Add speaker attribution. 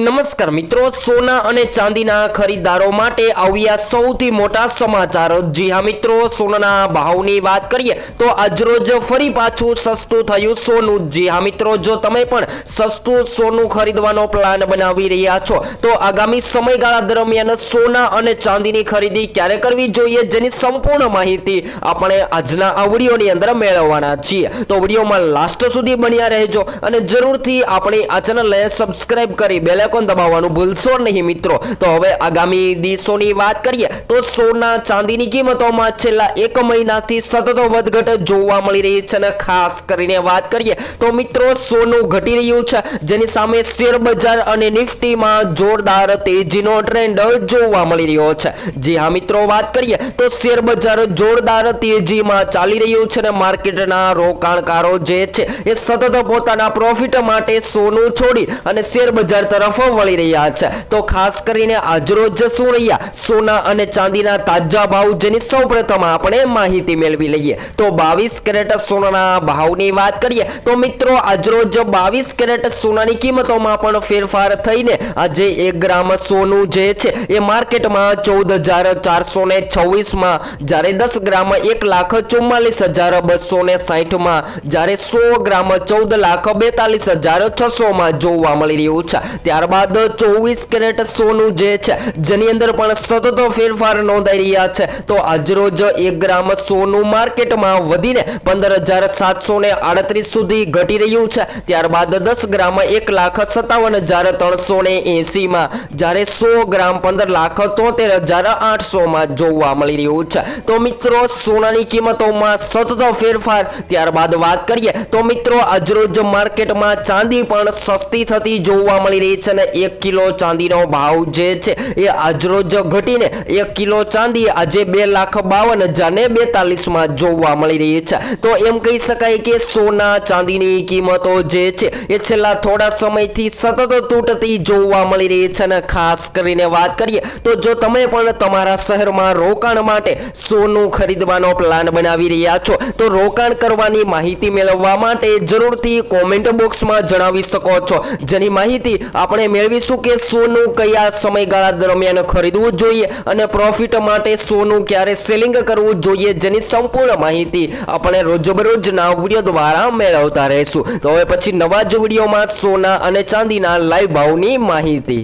Speaker 1: નમસ્કાર મિત્રો, સોના અને ચાંદીના ખરીદદારો માટે આવ્યા સૌથી મોટા સમાચાર. જી હા મિત્રો, સોનાના ભાવની વાત કરીએ તો આજરોજ ફરી પાછું સસ્તું થયું સોનું. જી હા મિત્રો, જો તમે પણ સસ્તું સોનું ખરીદવાનો પ્લાન બનાવી રહ્યા છો, તો આગામી સમયગાળા દરમિયાન સોના અને ચાંદીની ખરીદી ક્યારે કરવી જોઈએ જેની સંપૂર્ણ માહિતી આપણે આજના આ વિડીયોની અંદર મેળવવાના છીએ. તો વિડીયોમાં લાસ્ટ સુધી બન્યા રહેજો અને જરૂરથી આપણી આ ચેનલને સબસ્ક્રાઇબ કરી, બેલ આઇકોન દબાવવાનું ભૂલશો નહીં મિત્રો. તો હવે આગામી દિવસોની વાત કરીએ તો સોના ચાંદીની કિંમતોમાં છેલ્લા એક મહિનાથી સતત વધઘટ જોવા મળી રહી છે અને ખાસ કરીને વાત કરીએ તો મિત્રો સોનું ઘટી રહ્યું છે, જેની સામે શેર બજાર અને નિફ્ટીમાં જોરદાર તેજીનો ટ્રેન્ડ જોવા મળી રહ્યો છે. જી હા મિત્રો, વાત કરીએ તો શેર બજાર જોરદાર તેજીમાં ચાલી રહ્યું છે અને માર્કેટના રોકાણકારો જે છે એ સતત પોતાના પ્રોફિટ માટે સોનું છોડી અને શેર બજાર તરફ વળી રહ્યા છે. તો ખાસ કરીને આજરોજ શું રહ્યા. સોના અને ચાંદીના તાજા ભાવ જેની સૌપ્રથમ આપણે માહિતી મેળવી લઈએ. તો બાવીસ કેરેટ સોનાના ભાવની વાત કરીએ, તો મિત્રો આજરોજ બાવીસ કેરેટ સોનાની કિંમતોમાં પણ ફેરફાર થઈને આજે એક ગ્રામ સોનું જે છે, એ માર્કેટમાં ચૌદ હજાર ચારસો ને છવ્વીસમાં જ્યારે દસ ગ્રામ એક લાખ ચુમ્માલીસ હજાર બસો ને સાહીઠમાં જ્યારે સો ગ્રામ ચૌદ લાખ બેતાલીસ હજાર છસોમાં જોવા મળી રહ્યું છે. ત્યારબાદ ચોવીસ કેરેટ સોનું જે છે, જેની અંદર પણ સતત ફેરફાર નોંધાઈ રહ્યા છે. તો આજરોજ એક ગ્રામ સોનું માર્કેટમાં વધીને પંદર હજાર સાતસો ને આડત્રીસ સુધી ઘટી રહ્યું છે. ત્યારબાદ દસ ગ્રામ એક લાખ સત્તાવન હજાર ત્રણસો ને એસીમાં જ્યારે સો ગ્રામ પંદર લાખ તોતેર હજાર આઠસોમાં જોવા મળી રહ્યું છે. તો મિત્રો, સોનાની કિંમતોમાં સતત ફેરફાર. ત્યારબાદ વાત કરીએ, તો મિત્રો, આજરોજ માર્કેટમાં ચાંદી પણ સસ્તી થતી જોવા મળી રહી છે અને એક કિલો ચાંદીનો ભાવ જે છે એ આજરોજ ઘટીને એક કિલો ચાંદી આજે બે લાખ બાવન હજાર ને બેતાલીસમાં જોવા મળી રહી છે. તો એમ કહી શકાય કે સોના ચાંદીની કિંમતો જે છે એ છેલ્લા થોડા સમયથી સતત તૂટતી જોવા મળી રહી છે અને ખાસ કરીને વાત કરીએ તો જો તમે પણ તમારા શહેરમાં રોકાણ માટે સોનું ખરીદવાનો પ્લાન બનાવી રહ્યા છો, તો રોકાણ કરવાની માહિતી મેળવવા માટે જરૂરથી કોમેન્ટ બોક્સમાં જણાવી શકો છો. જેની માહિતી આપણે મેળવીશું કે સોનું કયા સમયગાળા દરમિયાન ખરીદવું જોઈએ અને પ્રોફિટ માટે સોનું ક્યારે સેલિંગ કરવું જોઈએ જેની સંપૂર્ણ માહિતી આપણે રોજબરોજના વીડિયો દ્વારા મેળવતા રહીશું. તો હવે પછી નવા જ વિડીયોમાં સોના અને ચાંદીના લાઈવ ભાવની માહિતી.